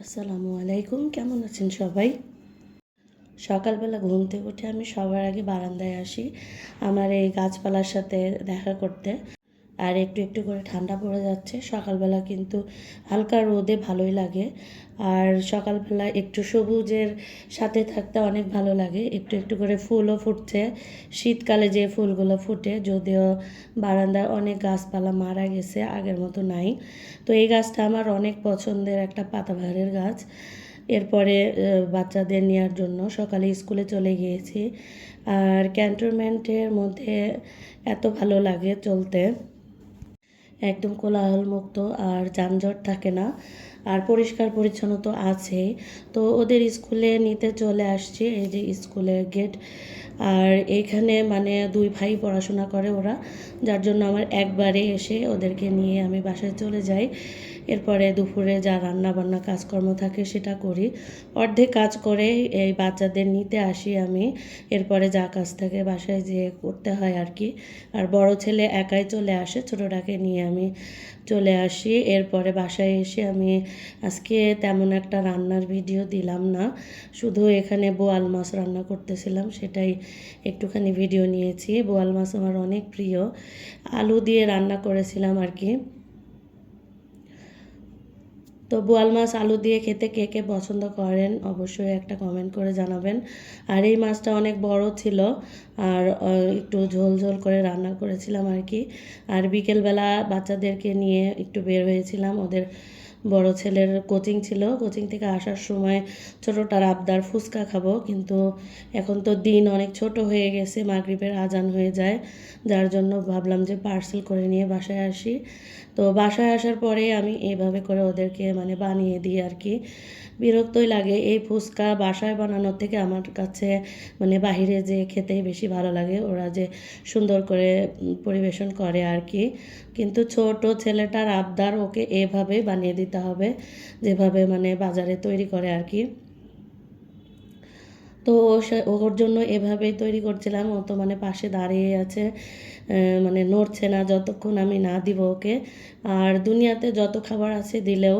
আসসালামু আলাইকুম, কেমন আছেন সবাই? সকালবেলা ঘুম থেকে উঠে আমি সবার আগে বারান্দায় আসি আমার এই গাছপালার সাথে দেখা করতে। আর একটু একটু করে ঠান্ডা পড়ে যাচ্ছে। সকালবেলা কিন্তু হালকা রোদে ভালোই লাগে। আর সকালবেলা একটু সবুজের সাথে থাকতে অনেক ভালো লাগে। একটু একটু করে ফুলও ফুটছে। শীতকালে যে ফুলগুলো ফুটে, যদিও বারান্দায় অনেক গাছপালা মারা গেছে, আগের মতো নাই। তো এই গাছটা আমার অনেক পছন্দের একটা পাতাবাহারের গাছ। এরপরে বাচ্চাদের নেওয়ার জন্য সকালে স্কুলে চলে গিয়েছি। আর ক্যান্টনমেন্টের মধ্যে এত ভালো লাগে চলতে। একদম কোলাহল মুক্ত আর যানজট থাকে না। আর পরিষ্কার পরিচ্ছন্ন তো আছেই। তো ওদের স্কুলে নিতে চলে আসছি, এই যে স্কুলের গেট আর এখানে মানে দুই ভাই পড়াশোনা করে ওরা, যার জন্য আমার একবারে এসে ওদেরকে নিয়ে আমি বাসায় চলে যাই। এরপরে দুপুরে যা রান্না বান্না কাজকর্ম থাকে সেটা করি। অর্ধেক কাজ করে এই বাচ্চাদের নিতে আসি আমি। এরপরে যা কাজ থাকে বাসায় যেয়ে করতে হয় আর কি। আর বড় ছেলে একাই চলে আসে, ছোটোটাকে নিয়ে আমি চলে আসি। এরপরে বাসায় এসে আমি আজকে তেমন একটা রান্নার ভিডিও দিলাম না। শুধু এখানে বোয়াল মাছ রান্না করতেছিলাম, সেটাই একটুখানি ভিডিও নিয়েছি। বোয়াল মাছ আমার অনেক প্রিয়। আলু দিয়ে রান্না করেছিলাম আর কি। তো বোয়াল মাছ আলু দিয়ে খেতে কে কে পছন্দ করেন অবশ্যই একটা কমেন্ট করে জানাবেন। আর এই মাছটা অনেক বড় ছিল আর একটু ঝোল ঝোল করে রান্না করেছিলাম আর কি। আর বিকেলবেলা বাচ্চাদেরকে নিয়ে একটু বের হয়েছিলাম ওদের বড় ছেলের কোচিং ছিল। কোচিং থেকে আসার সময় ছোটোটার আবদার ফুচকা খাব, কিন্তু এখন তো দিন অনেক ছোট হয়ে গেছে, মাগরিবের আজান হয়ে যায়। যার জন্য ভাবলাম যে পার্সেল করে নিয়ে বাসায় আসি। তো বাসায় আসার পরে আমি এইভাবে করে ওদেরকে মানে বানিয়ে দিই আর কি। বিরক্তই লাগে। এই ফুচকা বাসায় বানানোর থেকে আমার কাছে মানে বাহিরে যে খেতেই বেশি ভালো লাগে, ওরা যে সুন্দর করে পরিবেশন করে আর কি। কিন্তু ছোট ছেলেটার আবদার ওকে এভাবে বানিয়ে দিতে হবে যেভাবে মানে বাজারে তৈরি করে আর কি। তো ওর জন্য এভাবেই তৈরি করছিলাম। ও তো মানে পাশে দাঁড়িয়ে আছে মানে নড়ছে না, যতক্ষণ আমি না দিব ওকে। আর দুনিয়াতে যত খাবার আছে দিলেও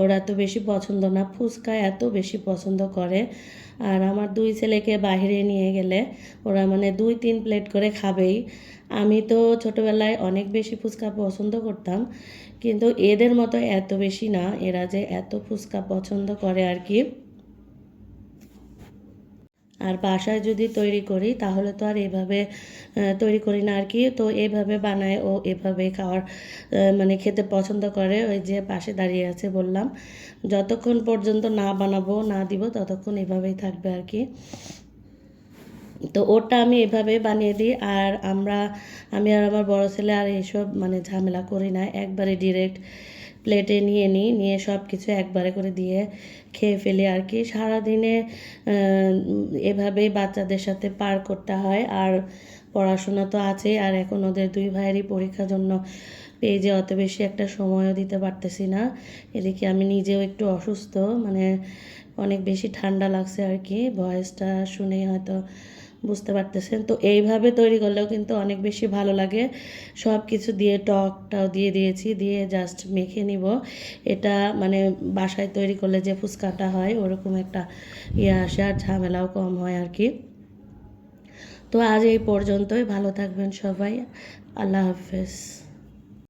ওরা এত বেশি পছন্দ না। ফুচকা এত বেশি পছন্দ করে। আর আমার দুই ছেলেকে বাইরে নিয়ে গেলে ওরা মানে দুই তিন প্লেট করে খাবেই। আমি তো ছোটোবেলায় অনেক বেশি ফুচকা পছন্দ করতাম, কিন্তু এদের মতো এত বেশি না। এরা যে এত ফুচকা পছন্দ করে আর কি। আর বাসায় যদি তৈরি করি, তাহলে তো আর এভাবে তৈরি করি না আর কি। তো এভাবে বানায় ও এভাবে খাওয়ার মানে খেতে পছন্দ করে। ওই যে পাশে দাঁড়িয়ে আছে বললাম, যতক্ষণ পর্যন্ত না বানাবো, না দিব, ততক্ষণ এভাবেই থাকবে আর কি। তো ওটা আমি এভাবে বানিয়ে দিই। আর আমরা, আমি আর আমার বড় ছেলে আর এইসব মানে ঝামেলা করি না। একবারে ডিরেক্ট প্লেটে নিয়ে নিই, নিয়ে সব কিছু একবারে করে দিয়ে খেয়ে ফেলি আর কি। সারাদিনে এভাবেই বাচ্চাদের সাথে পার করতে হয় আর পড়াশোনা তো আছেই আর এখন ওদের দুই ভাইয়েরই পরীক্ষার জন্য পেজে অত বেশি একটা সময়ও দিতে পারতেছি না। এদিকে আমি নিজেও একটু অসুস্থ মানে অনেক বেশি ঠান্ডা লাগছে আর কি, ভয়েসটা শুনেই হয়তো বুঝতে পারতেছেন? তো এইভাবে তৈরি করলেও কিন্তু অনেক বেশি ভালো লাগে। সব কিছু দিয়ে টকটাও দিয়ে দিয়েছি, দিয়ে জাস্ট মেখে নিব। এটা মানে বাসায় তৈরি করলে যে ফুচকাটা হয়, ওরকম একটা ইয়ে আসে আর ঝামেলাও কম হয় আর কি। তো আজ এই পর্যন্তই। ভালো থাকবেন সবাই। আল্লাহ হাফেজ।